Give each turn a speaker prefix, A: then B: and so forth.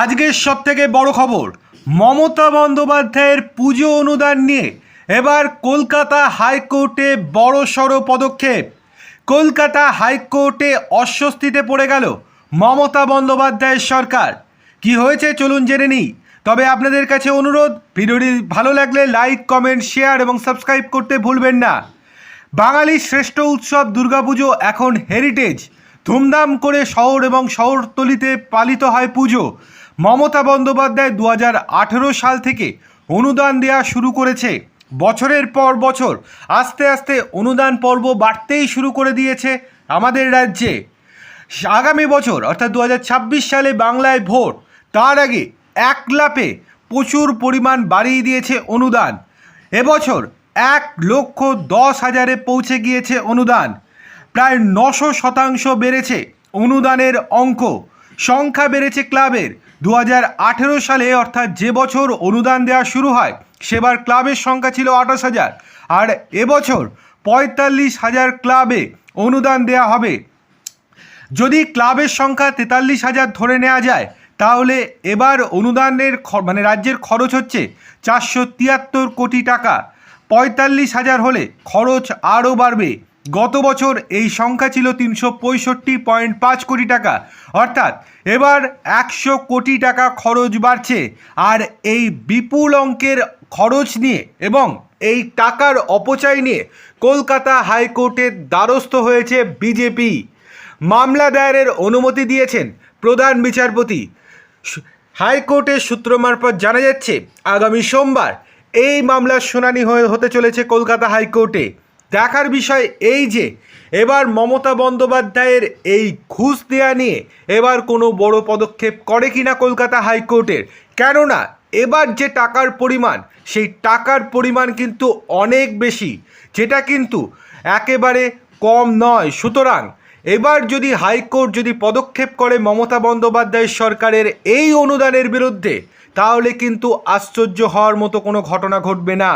A: আজকের সব থেকে বড় খবর, মমতা বন্দ্যোপাধ্যায়ের পুজো অনুদান নিয়ে। এবার কলকাতা হাইকোর্টে বড় সড় পদক্ষেপ। কলকাতা হাইকোর্টে অস্বস্তিতে পড়ে গেল মমতা বন্দ্যোপাধ্যায়ের সরকার। কি হয়েছে চলুন জেনে নিই। তবে আপনাদের কাছে অনুরোধ, ভিডিওটি ভালো লাগলে লাইক, কমেন্ট, শেয়ার এবং সাবস্ক্রাইব করতে ভুলবেন না। বাঙালির শ্রেষ্ঠ উৎসব দুর্গাপুজো এখন হেরিটেজ ধুমধাম করে শহর এবং শহরতলিতে পালিত হয় পুজো। মমতা বন্দ্যোপাধ্যায় দু হাজার আঠেরো সাল থেকে অনুদান দেওয়া শুরু করেছে। বছরের পর বছর আস্তে আস্তে অনুদান পর্ব বাড়তেই শুরু করে দিয়েছে আমাদের রাজ্যে। আগামী বছর, অর্থাৎ দু হাজার ছাব্বিশ সালে বাংলায় ভোট, তার আগে এক লাপে প্রচুর পরিমাণ বাড়িয়ে দিয়েছে অনুদান। এবছর এক লক্ষ দশ হাজারে পৌঁছে গিয়েছে অনুদান। প্রায় নশো শতাংশ বেড়েছে অনুদানের অঙ্ক। সংখ্যা বেড়েছে ক্লাবের। দু হাজার আঠেরো সালে, অর্থাৎ যে বছর অনুদান দেওয়া শুরু হয়, সেবার ক্লাবের সংখ্যা ছিল আঠাশ হাজার। আর এবছর পঁয়তাল্লিশ হাজার ক্লাবে অনুদান দেওয়া হবে। যদি ক্লাবের সংখ্যা তেতাল্লিশ হাজার ধরে নেওয়া যায়, তাহলে এবার অনুদানের মানে রাজ্যের খরচ হচ্ছে চারশো তিয়াত্তর কোটি টাকা। পঁয়তাল্লিশ হাজার হলে খরচ আরও বাড়বে। গত বছর এই সংখ্যা ছিল তিনশো পঁয়ষট্টি পয়েন্ট পাঁচ কোটি টাকা। অর্থাৎ এবার একশো কোটি টাকা খরচ বাড়ছে। আর এই বিপুল অঙ্কের খরচ নিয়ে এবং এই টাকার অপচয় নিয়ে কলকাতা হাইকোর্টের দ্বারস্থ হয়েছে বিজেপি। মামলা দায়েরের অনুমতি দিয়েছেন প্রধান বিচারপতি। হাইকোর্টের সূত্র মারফত জানা যাচ্ছে, আগামী সোমবার এই মামলার শুনানি হয়ে হতে চলেছে কলকাতা হাইকোর্টে। দেখার বিষয় এই যে, এবার মমতা বন্দ্যোপাধ্যায়ের এই ঘুষ দেয়া নিয়ে এবার কোনো বড় পদক্ষেপ করে কিনা কলকাতা হাইকোর্টের? কেননা, এবার যে টাকার পরিমাণ, সেই টাকার পরিমাণ কিন্তু অনেক বেশি, যেটা কিন্তু একেবারে কম নয়। সুতরাং, এবার যদি হাইকোর্ট যদি পদক্ষেপ করে মমতা বন্দ্যোপাধ্যায় সরকারের এই অনুদানের বিরুদ্ধে, তাহলে কিন্তু আশ্চর্য হওয়ার মতো কোনো ঘটনা ঘটবে না।